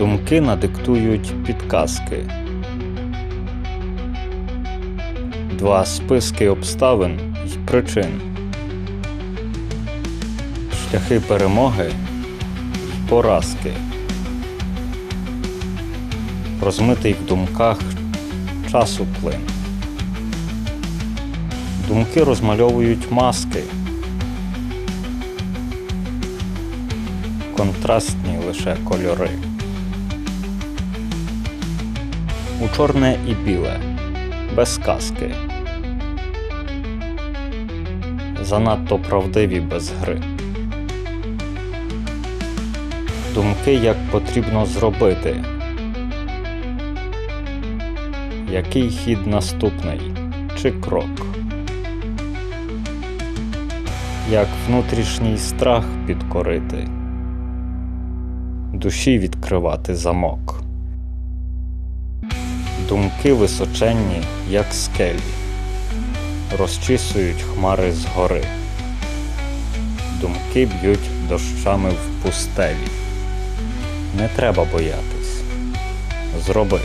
Думки надиктують підказки. Два списки обставин й причин. Шляхи перемоги й поразки. Розмитий в думках часу плин. Думки розмальовують маски. Контрастні лише кольори. У чорне і біле, без казки. Занадто правдиві без гри. Думки, як потрібно зробити. Який хід наступний чи крок? Як внутрішній страх підкорити, душі відкривати замок. Думки височенні, як скелі, розчісують хмари згори. Думки б'ють дощами в пустелі. Не треба боятись. Зроби.